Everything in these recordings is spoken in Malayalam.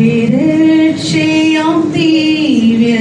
രക്ഷയാം ദിവ്യ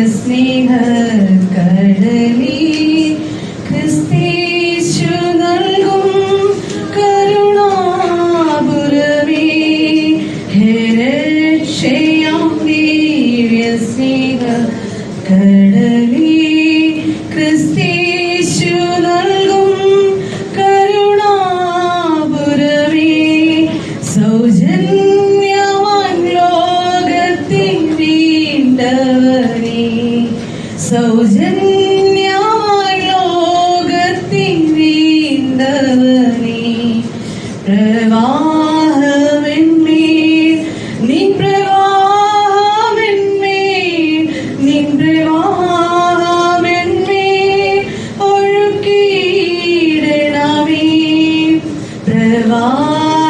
സൗജന്യവാൻ ലോകത്തിൻ വീണ്ടവനേ പ്രവാഹമെന്മേൽ നിൻ പ്രവാഹമെന്മേൽ നിൻ പ്രവാഹമെന്മേൽ ഒഴുക്കിയിടണമേ. പ്രവാഹമെന്മേൽ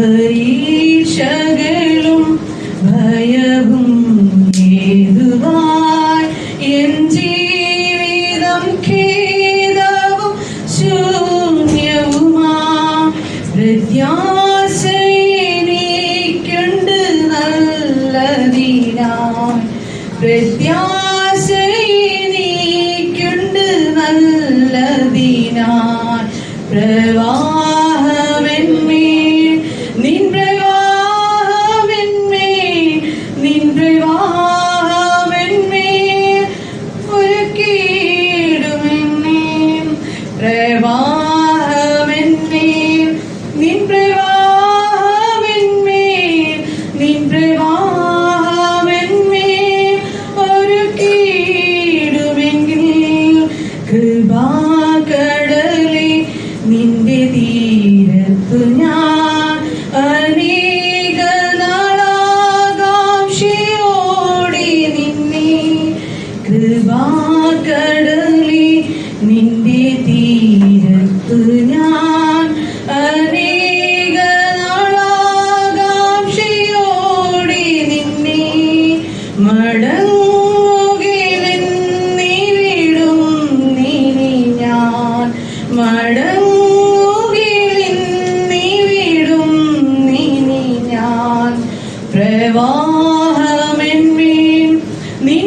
പരീക്ഷകളും ഭയവും ഏതുവായി എൻ ജീവിതം ഖേദവും ശൂന്യവുമാ. പ്രത്യാശ എനിക്കുണ്ട് നല്ലതിനായി പ്രത്യാശ എനിക്കുണ്ട് നല്ലതിനായി പ്രവാഹമെന്മേൽ നിൻ പ്രവാഹമെന്മേൽ നിൻ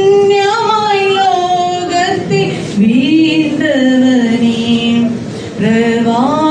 ലോകത്തെ വീണ്ടവനേ പ്രവാ